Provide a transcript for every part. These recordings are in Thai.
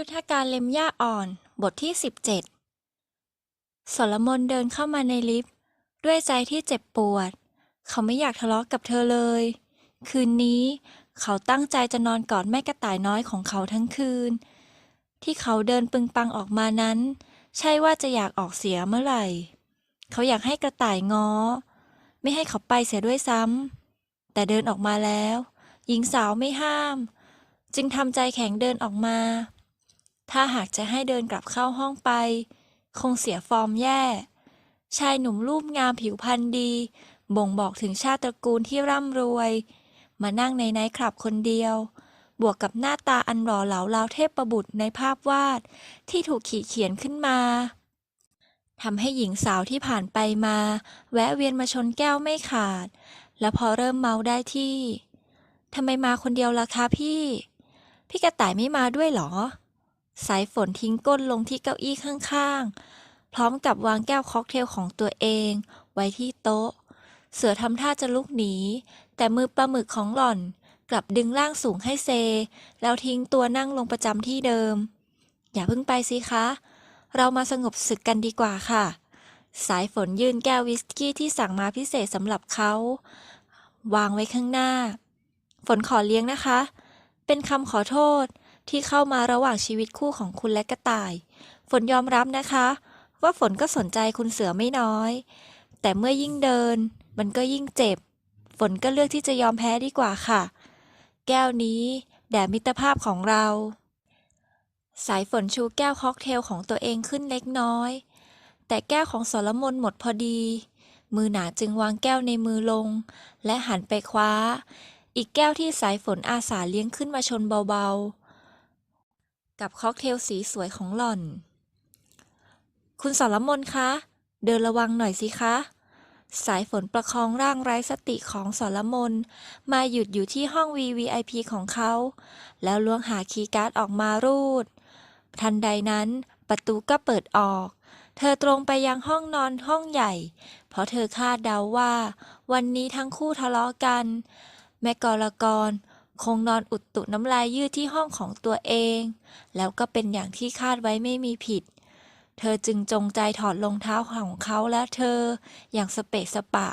ยุทธการเล็มหญ้าอ่อน บทที่ 17สรมนเดินเข้ามาในลิฟต์ ด้วยใจที่เจ็บปวด เขาไม่อยากทะเลาะกับเธอเลย คืนนี้เขาตั้งใจจะนอนกอดแม่กระต่ายน้อยของเขาทั้งคืน ที่เขาเดินปึงปังออกมานั้น ใช่ว่าจะอยากออกเสียเมื่อไหร่ เขาอยากให้กระต่ายง้อ ไม่ให้เขาไปเสียด้วยซ้ำแต่เดินออกมาแล้ว หญิงสาวไม่ห้าม จึงทำใจแข็งเดินออกมา ถ้าหากจะให้เดินกลับเข้าห้องไป คงเสียฟอร์มแย่ ชายหนุ่มรูปงามผิวพรรณดี บ่งบอกถึงชาติตระกูลที่ร่ำรวย มานั่งในไนท์คลับคนเดียว บวกกับหน้าตาอันหล่อเหลาราวเทพประบุตรในภาพวาดที่ถูกขีดเขียนขึ้นมาทำให้หญิงสาวที่ผ่านไปมา แวะเวียนมาชนแก้วไม่ขาด และพอเริ่มเมาได้ที่ทำไมมาคนเดียวล่ะคะพี่ พี่กระต่ายไม่มาด้วยหรอ สายฝนทิ้งก้นลงที่เก้าอี้ข้างๆ พร้อมกับวางแก้วค็อกเทลของตัวเอง ไว้ที่โต๊ะ เสือทำท่าจะลุกหนี แต่มือปลาหมึกของหล่อน กลับดึงร่างสูงให้เซ แล้วทิ้งตัวนั่งลงประจำที่เดิม อย่าเพิ่งไปสิคะ เรามาสงบศึกกันดีกว่าค่ะ สายฝนยื่นแก้ววิสกี้ที่สั่งมาพิเศษสำหรับเขา วางไว้ข้างหน้า ฝนขอเลี้ยงนะคะ เป็นคำขอโทษ ที่เข้ามาระหว่างชีวิตคู่ของคุณและกระต่าย ฝนยอมรับนะคะ ว่าฝนก็สนใจคุณเสือไม่น้อย แต่เมื่อยิ่งเดิน มันก็ยิ่งเจ็บ ฝนก็เลือกที่จะยอมแพ้ดีกว่าค่ะ แก้วนี้แด่มิตรภาพของเรา สายฝนชูแก้วค็อกเทลของตัวเองขึ้นเล็กน้อย แต่แก้วของสรมนหมดพอดี มือหนาจึงวางแก้วในมือลง และหันไปคว้า อีกแก้วที่สายฝนอาสาเลี้ยงขึ้นมาชนเบาๆ กับค็อกเทลสีสวยของหล่อน คุณสรมนคะ เดินระวังหน่อยสิคะ สายฝนประคองร่างไร้สติของสรมนมาหยุดอยู่ที่ห้อง VVIP ของเขา แล้วล้วงหาคีย์การ์ดออกมารูด ทันใดนั้นประตูก็เปิดออก เธอตรงไปยังห้องนอนห้องใหญ่ เพราะเธอคาดเดาว่า วันนี้ทั้งคู่ทะเลาะกัน แม่กรกร คงนอนอุดตุน้ำลายยืดที่ห้องของตัวเอง แล้วก็เป็นอย่างที่คาดไว้ไม่มีผิด เธอจึงจงใจถอดรองเท้าของเขาและเธอ อย่างสเปะสปะ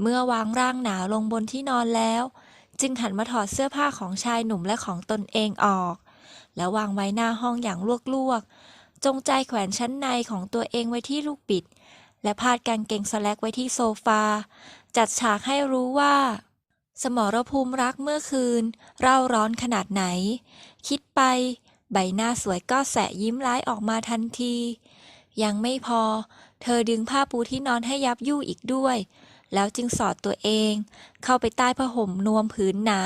เมื่อวางร่างหนาลงบนที่นอนแล้ว จึงหันมาถอดเสื้อผ้าของชายหนุ่มและของตนเองออก แล้ววางไว้หน้าห้องอย่างลวกๆ จงใจแขวนชั้นในของตัวเองไว้ที่ลูกบิด และพาดกางเกงสแลกไว้ที่โซฟา จัดฉากให้รู้ว่า สมรภูมิรักเมื่อคืน เร่าร้อนขนาดไหน คิดไป ใบหน้าสวยก็แสะยิ้มร้ายออกมาทันที ยังไม่พอ เธอดึงผ้าปูที่นอนให้ยับยู่อีกด้วย แล้วจึงสอดตัวเอง เข้าไปใต้ผ้าห่มนวมผืนหนา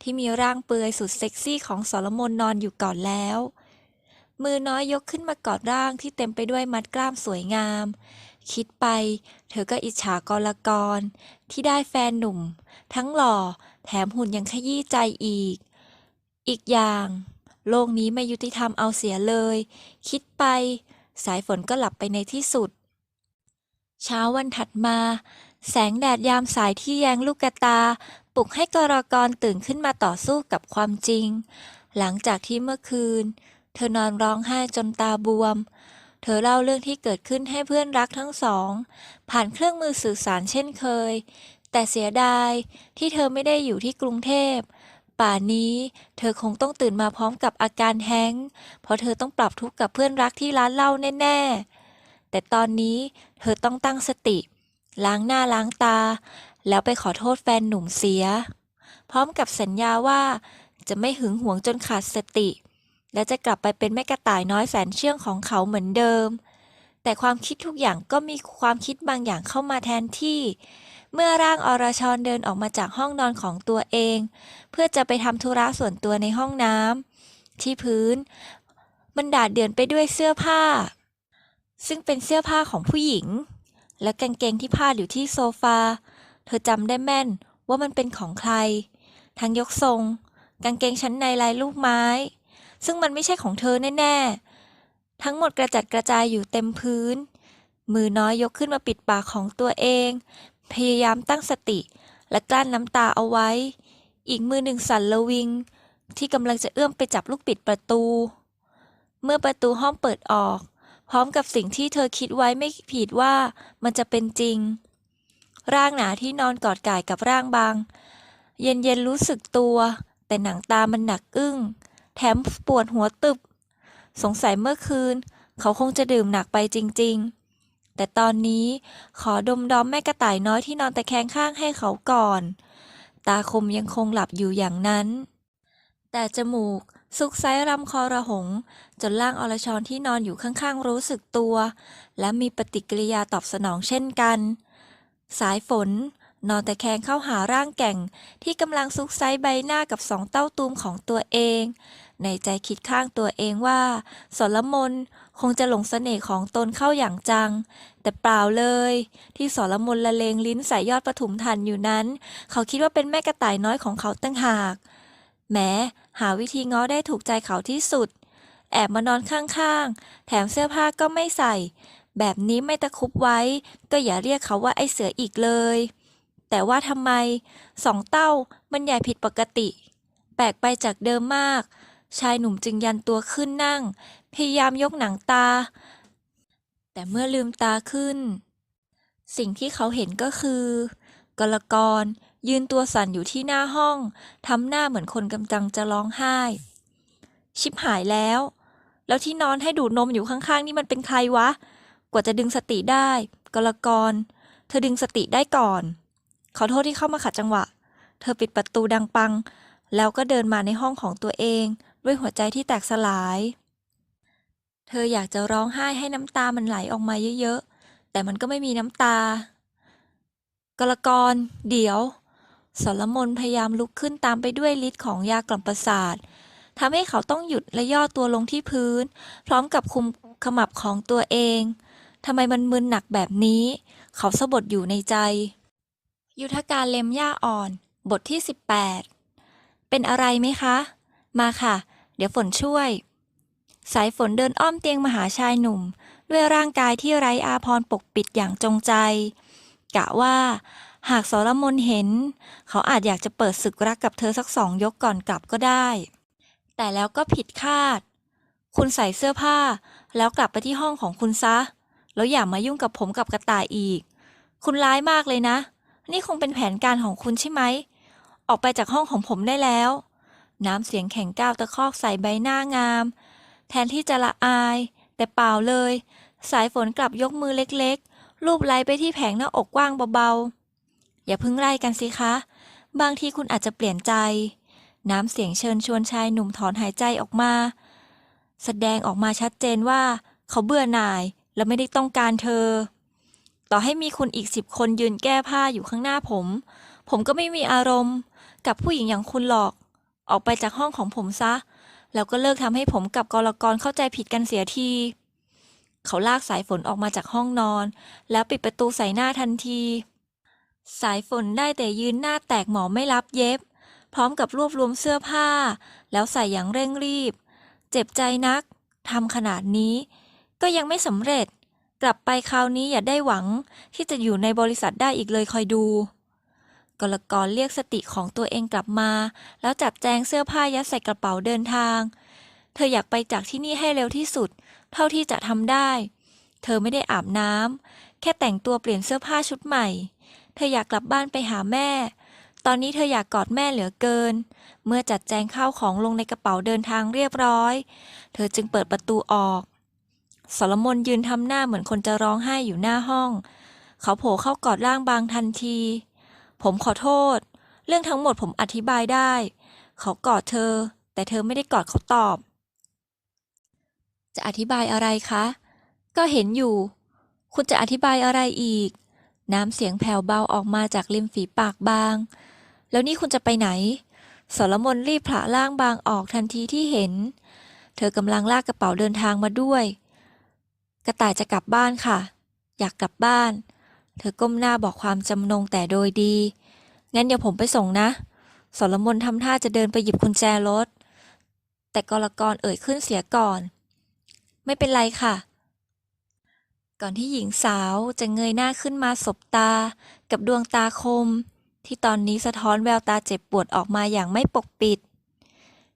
ที่มีร่างเปลือยสุดเซ็กซี่ของสรมนนอนอยู่ก่อนแล้ว มือน้อยยกขึ้นมากอดร่างที่เต็มไปด้วยมัดกล้ามสวยงามคิดไป เธอก็อิจฉากรกร ที่ได้แฟนหนุ่ม ทั้งหล่อแถมหุ่นยังขยี้ใจอีก อีกอย่าง โลกนี้ไม่ยุติธรรมเอาเสียเลย คิดไป สายฝนก็หลับไปในที่สุด เช้าวันถัดมา แสงแดดยามสายที่แยงลูกกตา ปลุกให้กรกรตื่นขึ้นมาต่อสู้กับความจริง หลังจากที่เมื่อคืน เธอนอนร้องไห้จนตาบวม เธอเล่าเรื่องที่เกิดขึ้นให้เพื่อนรักทั้งสอง ผ่านเครื่องมือสื่อสารเช่นเคย แต่เสียดายที่เธอไม่ได้อยู่ที่กรุงเทพ ป่านนี้เธอคงต้องตื่นมาพร้อมกับอาการแฮงเพราะเธอต้องปรับทุกข์กับเพื่อนรักที่ร้านเหล้าแน่ ๆ แต่ตอนนี้เธอต้องตั้งสติ ล้างหน้าล้างตา แล้วไปขอโทษแฟนหนุ่มเสีย พร้อมกับสัญญาว่าจะไม่หึงหวงจนขาดสติ และจะกลับไปเป็นแม่กระต่ายน้อยแสนเชื่องของเขาเหมือนเดิม แต่ความคิดทุกอย่างก็มีความคิดบางอย่างเข้ามาแทนที่ เมื่อร่างอรชรเดินออกมาจากห้องนอนของตัวเอง เพื่อจะไปทำธุระส่วนตัวในห้องน้ำที่พื้น มันดาดเดือนไปด้วยเสื้อผ้า ซึ่งเป็นเสื้อผ้าของผู้หญิง และกางเกงที่พาดอยู่ที่โซฟา เธอจำได้แม่นว่ามันเป็นของใคร ทั้งยกทรง กางเกงชั้นในลายลูกไม้ ซึ่งมันไม่ใช่ของเธอแน่ๆ ทั้งหมดกระจัดกระจายอยู่เต็มพื้น มือน้อยยกขึ้นมาปิดปากของตัวเอง พยายามตั้งสติ และกลั้นน้ำตาเอาไว้ อีกมือหนึ่งสั่นระวิง ที่กำลังจะเอื้อมไปจับลูกปิดประตู เมื่อประตูห้องเปิดออก พร้อมกับสิ่งที่เธอคิดไว้ไม่ผิดว่ามันจะเป็นจริง ร่างหนาที่นอนกอดก่ายกับร่างบาง เย็นเย็นรู้สึกตัว แต่หนังตามันหนักอึ้ง แถมปวดหัวตึบ สงสัยเมื่อคืน เขาคงจะดื่มหนักไปจริง ๆ แต่ตอนนี้ขอดมดอมแม่กระต่ายน้อยที่นอนตะแคงข้างให้เขาก่อน ตาคมยังคงหลับอยู่อย่างนั้น แต่จมูกซุกไซรำคอระหง จนร่างอรชรที่นอนอยู่ข้างๆรู้สึกตัว และมีปฏิกิริยาตอบสนองเช่นกัน สายฝน นอนตะแคงเข้าหาร่างแก่ง ที่กำลังซุกไซใบหน้ากับสองเต้าตูมของตัวเอง ในใจคิดข้างตัวเองว่าสรมนคงจะหลงเสน่ห์ของตนเข้าอย่างจัง แต่เปล่าเลย ที่สรมนละเลงลิ้นใส่ยอดปฐุมทันอยู่นั้น เขาคิดว่าเป็นแม่กระต่ายน้อยของเขาตั้งหากแหมหาวิธีง้อได้ถูกใจเขาที่สุด แอบมานอนข้างๆ แถมเสื้อผ้าก็ไม่ใส่ แบบนี้ไม่ตะคุบไว้ ก็อย่าเรียกเขาว่าไอเสืออีกเลย แต่ว่าทำไมสองเต้ามันใหญ่ผิดปกติ แปลกไปจากเดิมมาก ชายหนุ่มจึงยันตัวขึ้นนั่ง พยายามยกหนังตา แต่เมื่อลืมตาขึ้น สิ่งที่เขาเห็นก็คือกลกรยืนตัวสั่นอยู่ที่หน้าห้องทำหน้าเหมือนคนกำลังจะร้องไห้ ชิบหายแล้ว แล้วที่นอนให้ดูดนมอยู่ข้างๆ นี่มันเป็นใครวะ กว่าจะดึงสติได้กลกร เธอดึงสติได้ก่อน ขอโทษที่เข้ามาขัดจังหวะ เธอปิดประตูดังปัง แล้วก็เดินมาในห้องของตัวเอง ด้วยหัวใจที่แตกสลาย เธออยากจะร้องไห้ให้น้ำตามันไหลออกมาเยอะๆ แต่มันก็ไม่มีน้ำตากลกร เดี๋ยวสรมนพยายามลุกขึ้นตามไปด้วยฤทธิ์ของยากล่อมประสาททำให้เขาต้องหยุดและย่อตัวลงที่พื้น พร้อมกับคุมขมับของตัวเองทำไมมันมึนหนักแบบนี้ เขาสะบดอยู่ในใจ ยุทธการเล็มหญ้าอ่อน บทที่ 18 เป็นอะไรไหมคะ มาค่ะ เดี๋ยวฝนช่วย สายฝนเดินอ้อมเตียงมหาชายหนุ่ม ด้วยร่างกายที่ไร้อาภรปกปิดอย่างจงใจ กะว่า หากสรมนเห็น เขาอาจอยากจะเปิดศึกรักกับเธอสักสองยกก่อนกลับก็ได้ แต่แล้วก็ผิดคาด คุณใส่เสื้อผ้า แล้วกลับไปที่ห้องของคุณซะ แล้วอย่ามายุ่งกับผมกับกระต่ายอีก คุณร้ายมากเลยนะ นี่คงเป็นแผนการของคุณใช่ไหม ออกไปจากห้องของผมได้แล้ว น้ำเสียงแข็งก้าวตะคอกใส่ใบหน้างาม แทนที่จะละอาย แต่เปล่าเลย สายฝนกลับยกมือเล็กๆ ลูบไล้ไปที่แผงหน้าอกกว้างเบาๆ อย่าพิ่งไล่กันสิคะ บางทีคุณอาจจะเปลี่ยนใจ น้ำเสียงเชิญชวนชายหนุ่มถอนหายใจออกมา แสดงออกมาชัดเจนว่า เขาเบื่อหน่ายและไม่ได้ต้องการเธอ ต่อให้มีคุณอีกสิบคนยืนแก้ผ้าอยู่ข้างหน้าผม ผมก็ไม่มีอารมณ์ กับผู้หญิงอย่างคุณหรอก ออกไปจากห้องของผมซะ แล้วก็เลิกทำให้ผมกับกรกรเข้าใจผิดกันเสียที เขาลากสายฝนออกมาจากห้องนอน แล้วปิดประตูใส่หน้าทันที สายฝนได้แต่ยืนหน้าแตกหมอไม่รับเย็บ พร้อมกับรวบรวมเสื้อผ้า แล้วใส่อย่างเร่งรีบ เจ็บใจนักทำขนาดนี้ ก็ยังไม่สำเร็จ กลับไปคราวนี้อย่าได้หวังที่จะอยู่ในบริษัทได้อีกเลยคอยดูกลกรเรียกสติของตัวเองกลับมา แล้วจัดแจงเสื้อผ้ายัดใส่กระเป๋าเดินทาง เธออยากไปจากที่นี่ให้เร็วที่สุด เท่าที่จะทำได้ เธอไม่ได้อาบน้ำแค่แต่งตัวเปลี่ยนเสื้อผ้าชุดใหม่ เธออยากกลับบ้านไปหาแม่ ตอนนี้เธออยากกอดแม่เหลือเกิน เมื่อจัดแจงข้าวของลงในกระเป๋าเดินทางเรียบร้อย เธอจึงเปิดประตูออก สรมนยืนทำหน้าเหมือนคนจะร้องไห้อยู่หน้าห้อง เขาโผล่เข้ากอดร่างบางทันที ผมขอโทษ เรื่องทั้งหมดผมอธิบายได้ เขากอดเธอ แต่เธอไม่ได้กอดเขาตอบ จะอธิบายอะไรคะ ก็เห็นอยู่ คุณจะอธิบายอะไรอีก น้ำเสียงแผ่วเบาออกมาจากริมฝีปากบาง แล้วนี่คุณจะไปไหนสรมนรีบผละล่างบางออกทันทีที่เห็น เธอกำลังลากกระเป๋าเดินทางมาด้วย กระต่ายจะกลับบ้านค่ะ อยากกลับบ้าน เธอก้มหน้าบอกความจำนงแต่โดยดี งั้นเดี๋ยวผมไปส่งนะ สรมนทำท่าจะเดินไปหยิบกุญแจรถ แต่กรกรเอ่ยขึ้นเสียก่อน ไม่เป็นไรค่ะ ก่อนที่หญิงสาวจะเงยหน้าขึ้นมาสบตา กับดวงตาคม ที่ตอนนี้สะท้อนแววตาเจ็บปวดออกมาอย่างไม่ปกปิด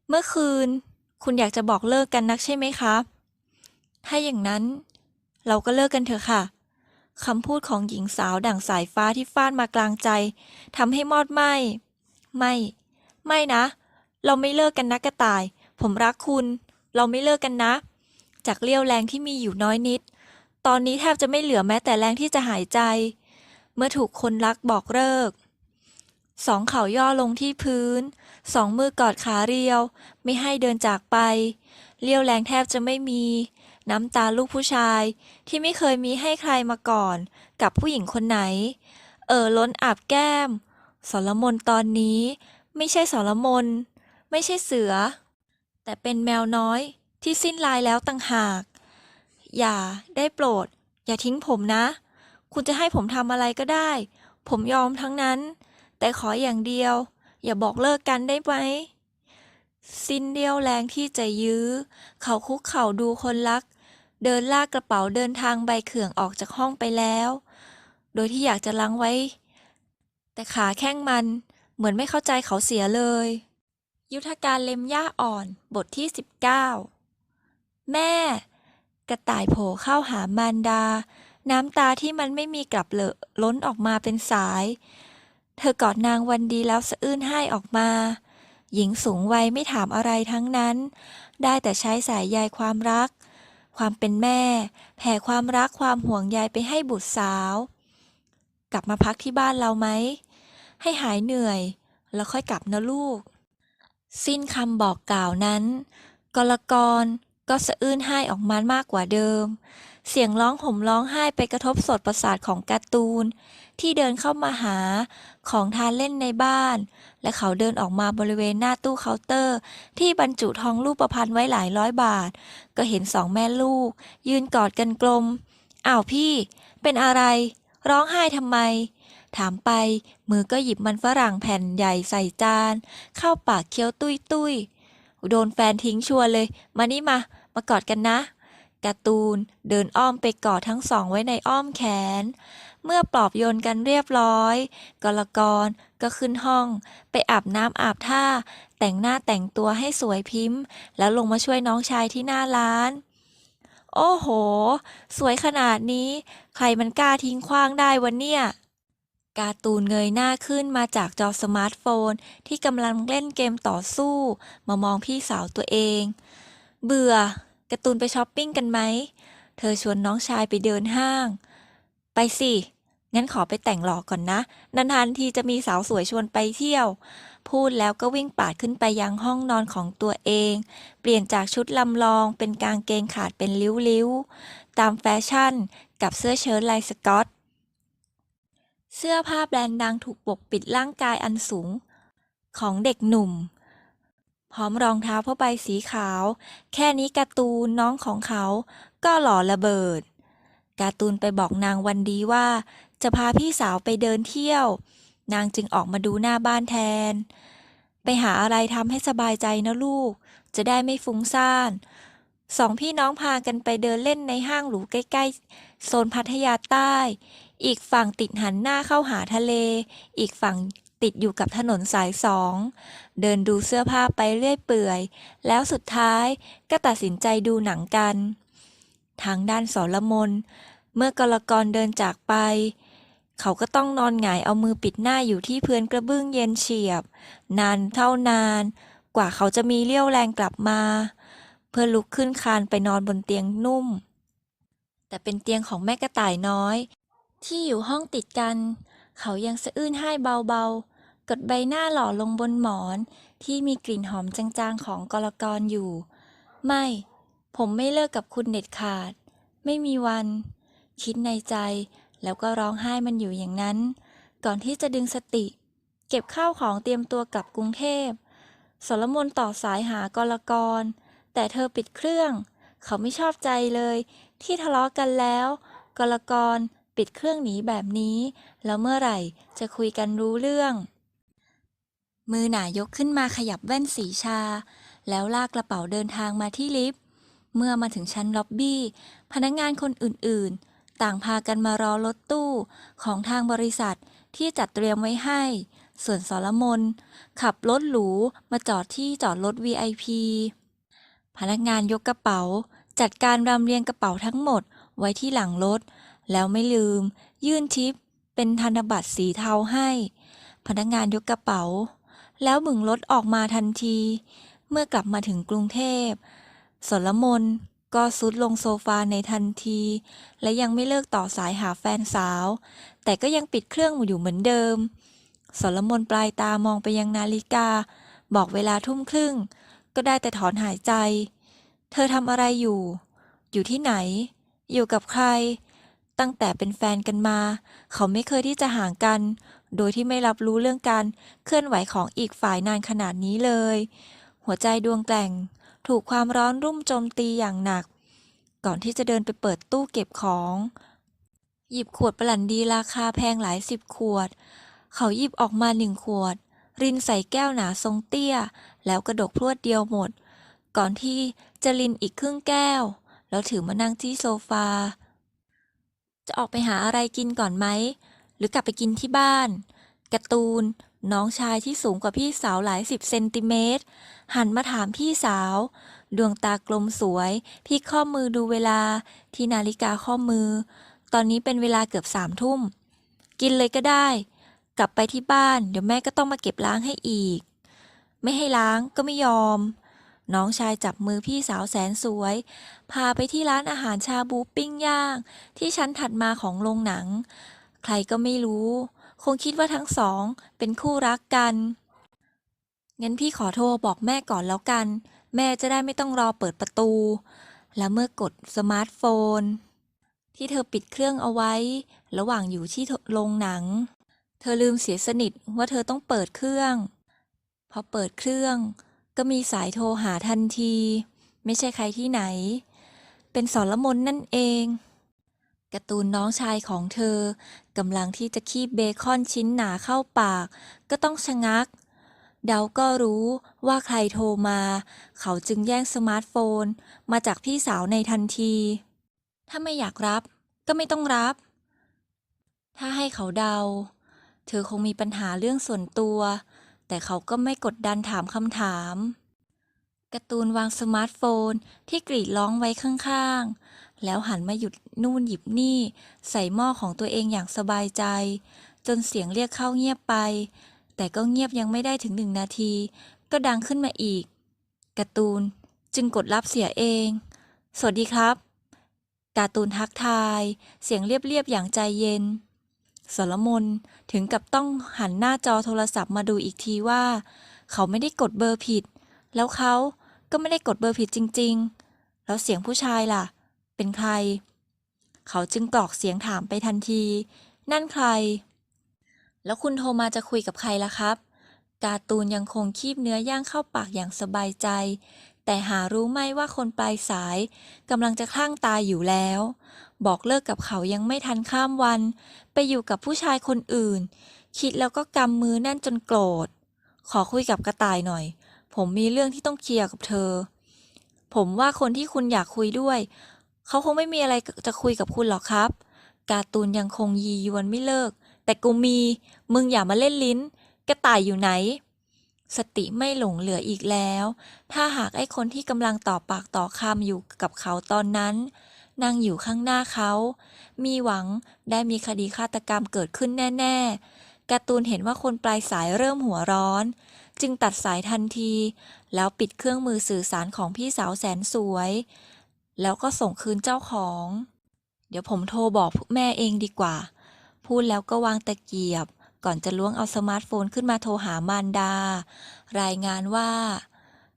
เมื่อคืน คุณอยากจะบอกเลิกกันนักใช่ไหมครับถ้าอย่างนั้น เราก็เลิกกันเถอะค่ะคำพูดของหญิงสาวดั่งสายฟ้าที่ฟาดมากลางใจทำให้มอดไหมไม่ ไม่นะ เราไม่เลิกกันนะกระต่าย ผมรักคุณ เราไม่เลิกกันนะ จากเรี่ยวแรงที่มีอยู่น้อยนิด ตอนนี้แทบจะไม่เหลือแม้แต่แรงที่จะหายใจ เมื่อถูกคนรักบอกเลิก สองเข่าย่อลงที่พื้น สองมือกอดขาเรียว ไม่ให้เดินจากไปเรี่ยวแรงแทบจะไม่มี น้ำตาลูกผู้ชาย ที่ไม่เคยมีให้ใครมาก่อน กับผู้หญิงคนไหน เอ่อล้นอาบแก้ม สรมนตอนนี้ ไม่ใช่สรมน ไม่ใช่เสือ แต่เป็นแมวน้อยที่สิ้นลายแล้วต่างหาก อย่าได้โปรด อย่าทิ้งผมนะ คุณจะให้ผมทำอะไรก็ได้ ผมยอมทั้งนั้น แต่ขออย่างเดียว อย่าบอกเลิกกันได้ไหมสิ้นเดียวแรงที่จะยื้อ เขาคุกเข่าดูคนรัก เดินลากกระเป๋าเดินทางใบเขื่องออกจากห้องไปแล้ว โดยที่อยากจะล้างไว้ แต่ขาแข้งมันเหมือนไม่เข้าใจเขาเสียเลย ยุทธการเล็มหญ้าอ่อนบทที่ 19 แม่ กระต่ายโผล่เข้าหามารดา น้ำตาที่มันไม่มีกลับเลอะล้นออกมาเป็นสาย เธอกอดนางวันดีแล้วสะอื้นไห้ออกมาหญิงสูงวัยไม่ถามอะไรทั้งนั้น ได้แต่ใช้สายใยความรัก ความเป็นแม่ แผ่ความรักความห่วงใยไปให้บุตรสาว กลับมาพักที่บ้านเราไหม ให้หายเหนื่อย แล้วค่อยกลับนะลูก สิ้นคำบอกกล่าวนั้น กลกรก็สะอื้นไห้ออกมามากกว่าเดิม เสียงร้องห่มร้องไห้ไปกระทบสดประสาทของการ์ตูน ที่เดินเข้ามาหาของทานเล่นในบ้าน และเขาเดินออกมาบริเวณหน้าตู้เคาน์เตอร์ ที่บรรจุทองรูปพรรณไว้หลายร้อยบาท ก็เห็นสองแม่ลูก ยืนกอดกันกลม อ้าวพี่ เป็นอะไร ร้องไห้ทำไม ถามไป มือก็หยิบมันฝรั่งแผ่นใหญ่ใส่จาน เข้าปากเคี้ยวตุ้ยตุ้ยโดนแฟนทิ้งชัวร์เลย มานี่มา มากอดกันนะ การ์ตูน เดินอ้อมไปกอดทั้งสองไว้ในอ้อมแขน เมื่อปลอบโยนกันเรียบร้อย กลกรก็ขึ้นห้อง ไปอาบน้ำอาบท่า แต่งหน้าแต่งตัวให้สวยพิมพ์ แล้วลงมาช่วยน้องชายที่หน้าร้าน โอ้โห สวยขนาดนี้ ใครมันกล้าทิ้งขว้างได้วันเนี่ยการ์ตูนเงยหน้าขึ้นมาจากจอสมาร์ทโฟน ที่กำลังเล่นเกมต่อสู้ มามองพี่สาวตัวเอง เบื่อ การ์ตูนไปช้อปปิ้งกันไหม เธอชวนน้องชายไปเดินห้าง ไปสิ งั้นขอไปแต่งหล่อก่อนนะ นานๆทีจะมีสาวสวยชวนไปเที่ยว พูดแล้วก็วิ่งปาดขึ้นไปยังห้องนอนของตัวเอง เปลี่ยนจากชุดลำลองเป็นกางเกงขาดเป็นริ้วๆ ตามแฟชั่นกับเสื้อเชิ้ตลายสกอต เสื้อผ้าแบรนด์ดังถูกปกปิดร่างกายอันสูง ของเด็กหนุ่ม พร้อมรองเท้าผ้าใบสีขาว แค่นี้การ์ตูนน้องของเขาก็หล่อระเบิด การ์ตูนไปบอกนางวันดีว่า จะพาพี่สาวไปเดินเที่ยว นางจึงออกมาดูหน้าบ้านแทน ไปหาอะไรทำให้สบายใจนะลูก จะได้ไม่ฟุ้งซ่านสองพี่น้องพากันไปเดินเล่นในห้างหรูใกล้ ๆ โซนพัทยาใต้ อีกฝั่งติดหันหน้าเข้าหาทะเล อีกฝั่ง ติดอยู่กับถนนสายสอง เดินดูเสื้อผ้าไปเรื่อยเปื่อย แล้วสุดท้ายก็ตัดสินใจดูหนังกัน ทางด้านสรมน เมื่อกลกรเดินจากไป เขาก็ต้องนอนหงายเอามือปิดหน้าอยู่ที่เพื้นกระเบื้องเย็นเฉียบ นานเท่านาน กว่าเขาจะมีเรี่ยวแรงกลับมา เพื่อลุกขึ้นคานไปนอนบนเตียงนุ่ม แต่เป็นเตียงของแม่กระต่ายน้อย ที่อยู่ห้องติดกันเขายังสะอื้นไห้เบา กดใบหน้าหล่อลงบนหมอน ที่มีกลิ่นหอมจางๆของกลกรอยู่ ไม่ ผมไม่เลิกกับคุณเด็ดขาด ไม่มีวัน คิดในใจ แล้วก็ร้องไห้มันอยู่อย่างนั้น ก่อนที่จะดึงสติ เก็บข้าวของเตรียมตัวกลับกรุงเทพสรมนต่อสายหากลกร แต่เธอปิดเครื่อง เขาไม่ชอบใจเลย ที่ทะเลาะกันแล้วกลกรปิดเครื่องหนีแบบนี้ แล้วเมื่อไหร่จะคุยกันรู้เรื่อง มือหนายกขึ้นมาขยับแว่นสีชา แล้วลากกระเป๋าเดินทางมาที่ลิฟต์ เมื่อมาถึงชั้นล็อบบี้ พนักงานคนอื่นๆ ต่างพากันมารอรถตู้ของทางบริษัทที่จัดเตรียมไว้ให้ ส่วนสรมน ขับรถหรูมาจอดที่จอดรถ VIP พนักงานยกกระเป๋า จัดการรำเรียงกระเป๋าทั้งหมดไว้ที่หลังรถ แล้วไม่ลืม ยื่นทิปเป็นธนบัตรสีเทาให้ พนักงานยกกระเป๋า แล้วบึงรถออกมาทันที เมื่อกลับมาถึงกรุงเทพสรมนก็ซุดลงโซฟาในทันที และยังไม่เลิกต่อสายหาแฟนสาว แต่ก็ยังปิดเครื่องอยู่เหมือนเดิมสรมนปลายตามองไปยังนาฬิกา บอกเวลาทุ่มครึ่ง ก็ได้แต่ถอนหายใจ เธอทำอะไรอยู่ อยู่ที่ไหน อยู่กับใคร ตั้งแต่เป็นแฟนกันมา เขาไม่เคยที่จะห่างกัน โดยที่ไม่รับรู้เรื่องการเคลื่อนไหวของอีกฝ่ายนานขนาดนี้เลย หัวใจดวงแกล่ง ถูกความร้อนรุ่มโจมตีอย่างหนัก ก่อนที่จะเดินไปเปิดตู้เก็บของ หยิบขวดปรันดีราคาแพงหลายสิบขวด เขาหยิบออกมาหนึ่งขวด รินใส่แก้วหนาทรงเตี้ย แล้วกระดกพรวดเดียวหมด ก่อนที่จะรินอีกครึ่งแก้ว แล้วถือมานั่งที่โซฟาจะออกไปหาอะไรกินก่อนไหม หรือกลับไปกินที่บ้านการ์ตูน น้องชายที่สูงกว่าพี่สาวหลายสิบเซนติเมตร หันมาถามพี่สาว ดวงตากลมสวย พี่ข้อมือดูเวลาที่นาฬิกาข้อมือ ตอนนี้เป็นเวลาเกือบสามทุ่ม กินเลยก็ได้ กลับไปที่บ้าน เดี๋ยวแม่ก็ต้องมาเก็บล้างให้อีก ไม่ให้ล้างก็ไม่ยอม น้องชายจับมือพี่สาวแสนสวย พาไปที่ร้านอาหารชาบูปิ้งย่าง ที่ชั้นถัดมาของโรงหนัง ใครก็ไม่รู้ คงคิดว่าทั้งสองเป็นคู่รักกัน งั้นพี่ขอโทรบอกแม่ก่อนแล้วกัน แม่จะได้ไม่ต้องรอเปิดประตู แล้วเมื่อกดสมาร์ทโฟน ที่เธอปิดเครื่องเอาไว้ ระหว่างอยู่ที่โรงหนัง เธอลืมเสียสนิทว่าเธอต้องเปิดเครื่อง พอเปิดเครื่อง ก็มีสายโทรหาทันที ไม่ใช่ใครที่ไหน เป็นสรมนนั่นเอง การ์ตูนน้องชายของเธอกำลังที่จะคีบเบคอนชิ้นหนาเข้าปาก ก็ต้องชะงัก เดาก็รู้ว่าใครโทรมา เขาจึงแย่งสมาร์ทโฟน มาจากพี่สาวในทันที ถ้าไม่อยากรับก็ไม่ต้องรับ ถ้าให้เขาเดา เธอคงมีปัญหาเรื่องส่วนตัว แต่เขาก็ไม่กดดันถามคำถามการ์ตูนวางสมาร์ทโฟนที่กรีดร้องไว้ข้างๆ แล้วหันมาหยุดนู่นหยิบนี่ ใส่หม้อของตัวเองอย่างสบายใจ จนเสียงเรียกเข้าเงียบไป แต่ก็เงียบยังไม่ได้ถึงหนึ่งนาที ก็ดังขึ้นมาอีกการ์ตูนจึงกดรับเสียเอง สวัสดีครับการ์ตูนทักทาย เสียงเรียบๆอย่างใจเย็นสรมนถึงกับต้องหันหน้าจอโทรศัพท์มาดูอีกทีว่า เขาไม่ได้กดเบอร์ผิด แล้วเขาก็ไม่ได้กดเบอร์ผิดจริง ๆ แล้วเสียงผู้ชายล่ะ เป็นใคร เขาจึงกรอกเสียงถามไปทันที นั่นใคร แล้วคุณโทรมาจะคุยกับใครล่ะครับ การ์ตูนยังคงคีบเนื้อย่างเข้าปากอย่างสบายใจ แต่หารู้ไหมว่าคนปลายสายกำลังจะคลั่งตายอยู่แล้ว บอกเลิกกับเขายังไม่ทันข้ามวัน ไปอยู่กับผู้ชายคนอื่น คิดแล้วก็กำมือแน่นจนโกรธ ขอคุยกับกระต่ายหน่อย ผมมีเรื่องที่ต้องเคลียร์กับเธอผมว่าคนที่คุณอยากคุยด้วย เขาคงไม่มีอะไรจะคุยกับคุณหรอกครับ การ์ตูนยังคงยียวนไม่เลิก แต่กูมี มึงอย่ามาเล่นลิ้น กระต่ายอยู่ไหน สติไม่หลงเหลืออีกแล้ว ถ้าหากไอ้คนที่กำลังต่อปากต่อคำอยู่กับเขาตอนนั้น นั่งอยู่ข้างหน้าเขา มีหวังได้มีคดีฆาตกรรมเกิดขึ้นแน่ ๆ การ์ตูนเห็นว่าคนปลายสายเริ่มหัวร้อนจึงตัดสายทันที แล้วปิดเครื่องมือสื่อสารของพี่สาวแสนสวย แล้วก็ส่งคืนเจ้าของ เดี๋ยวผมโทรบอกแม่เองดีกว่า พูดแล้วก็วางตะเกียบ ก่อนจะล้วงเอาสมาร์ทโฟนขึ้นมาโทรหามารดา รายงานว่า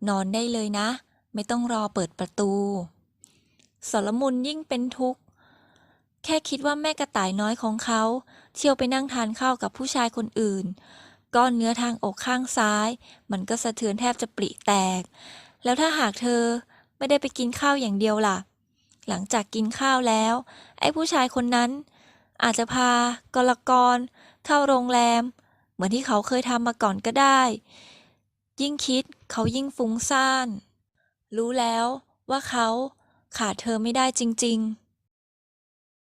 นอนได้เลยนะ ไม่ต้องรอเปิดประตูสรมุนยิ่งเป็นทุกข์ แค่คิดว่าแม่กระต่ายน้อยของเขา เที่ยวไปนั่งทานข้าวกับผู้ชายคนอื่น ก้อนเนื้อทางอกข้างซ้าย มันก็สะเทือนแทบจะปริแตก แล้วถ้าหากเธอ ไม่ได้ไปกินข้าวอย่างเดียวล่ะ หลังจากกินข้าวแล้ว ไอ้ผู้ชายคนนั้น อาจจะพากรกร เข้าโรงแรม เหมือนที่เขาเคยทำมาก่อนก็ได้ ยิ่งคิดเขายิ่งฟุ้งซ่าน รู้แล้วว่าเขาขาดเธอไม่ได้จริง ๆ